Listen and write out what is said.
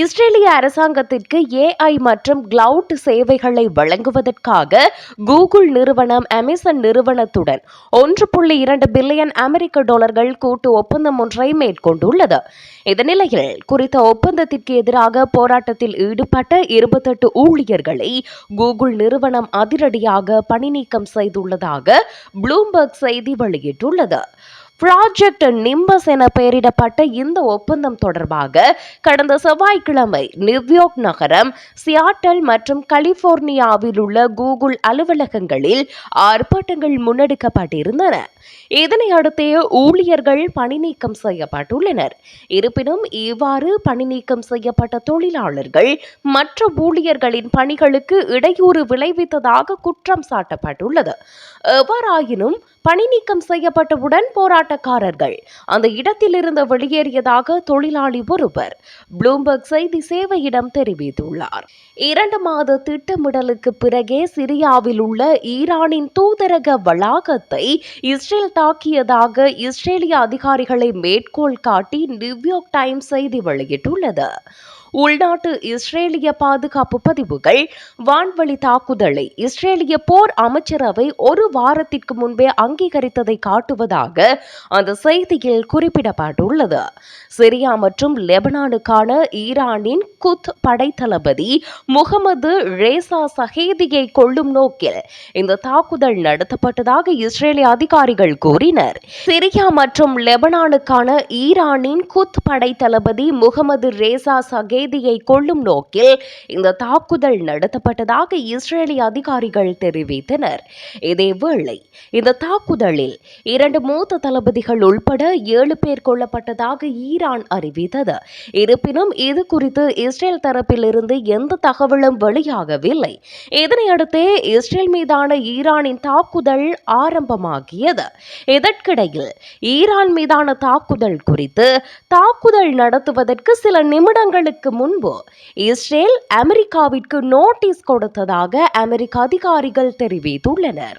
இஸ்ரேலிய அரசாங்கத்திற்கு ஏஐ மற்றும் கிளவுட் சேவைகளை வழங்குவதற்காக கூகுள் நிறுவனம் அமேசான் நிறுவனத்துடன் ஒன்று புள்ளி இரண்டு பில்லியன் அமெரிக்க டாலர்கள் கூட்டு ஒப்பந்தம் ஒன்றை மேற்கொண்டுள்ளது. இதனிலையில் நிலையில் குறித்த ஒப்பந்தத்திற்கு எதிராக போராட்டத்தில் ஈடுபட்ட இருபத்தெட்டு ஊழியர்களை கூகுள் நிறுவனம் அதிரடியாக பணிநீக்கம் செய்துள்ளதாக ப்ளூம்பர்க் செய்தி வெளியிட்டுள்ளது. ப்ராஜெக்ட் நிம்பஸ் என பெயரிடப்பட்ட இந்த ஒப்பந்தம் தொடர்பாக கடந்த செவ்வாய்க்கிழமை நியூயார்க் நகரம் சியாட்டல் மற்றும் கலிபோர்னியாவில் உள்ள கூகுள் அலுவலகங்களில் ஆர்ப்பாட்டங்கள் முன்னெடுக்கப்பட்டிருந்தன. இதனை அடுத்தே ஊழியர்கள் பணிநீக்கம் செய்யப்பட்டுள்ளனர். இருப்பினும் இவ்வாறு பணிநீக்கம் செய்யப்பட்ட தொழிலாளர்கள் மற்ற ஊழியர்களின் பணிகளுக்கு இடையூறு விளைவித்ததாக குற்றம் சாட்டப்பட்டுள்ளது. எவ்வாறாயினும் பணி நீக்கம் செய்யப்பட்டவுடன் போராட்டக்காரர்கள். அந்த இடத்திலிருந்து வெளியேறியதாக தொழிலாளி ஒருவர் ப்ளூம்பர்க் செய்தி சேவையிடம் தெரிவித்துள்ளார். இரண்டு மாத திட்டமிடலுக்கு பிறகே சிரியாவில் உள்ள ஈரானின் தூதரக வளாகத்தை இஸ்ரேல் தாக்கியதாக இஸ்ரேலிய அதிகாரிகளை மேற்கோள் காட்டி நியூயார்க் டைம்ஸ் செய்தி வெளியிட்டுள்ளது. உள்நாட்டு இஸ்ரேலிய பாதுகாப்பு பதிவுகள் வான்வழி தாக்குதலை இஸ்ரேலிய போர் அமைச்சரவை ஒரு வாரத்திற்கு முன்பே அங்கீகரித்ததை காட்டுவதாக அந்த செய்தியில் குறிப்பிடப்பட்டுள்ளது. சிரியா மற்றும் லெபனானுக்கான ஈரானின் குத் படைத்தளபதி முகமது ரேசா சஹேதியை கொள்ளும் நோக்கில் இந்த தாக்குதல் நடத்தப்பட்டதாக இஸ்ரேலிய அதிகாரிகள் கூறினர். சிரியா மற்றும் லெபனானுக்கான ஈரானின் குத் படைத்தளபதி முகமது ரேசா சகே செய்தியை கொள்ளும் நோக்கில் இந்த தாக்குதல் நடத்தப்பட்டதாக இஸ்ரேலிய அதிகாரிகள் தெரிவித்தனர். இதேவேளை இந்த தாக்குதலில் இரண்டு மூத்த தளபதிகள் உள்பட ஏழு பேர் கொல்லப்பட்டதாக ஈரான் அறிவித்தது. இருப்பினும் இது குறித்து இஸ்ரேல் தரப்பிலிருந்து எந்த தகவலும் வெளியாகவில்லை. இதனையடுத்தே இஸ்ரேல் மீதான ஈரானின் தாக்குதல் ஆரம்பமாகியது. இதற்கிடையில் ஈரான் மீதான தாக்குதல் குறித்து தாக்குதல் நடத்துவதற்கு சில நிமிடங்களுக்கு முன்பு இஸ்ரேல் அமெரிக்காவிற்கு நோட்டீஸ் கொடுத்ததாக அமெரிக்க அதிகாரிகள் தெரிவித்துள்ளனர்.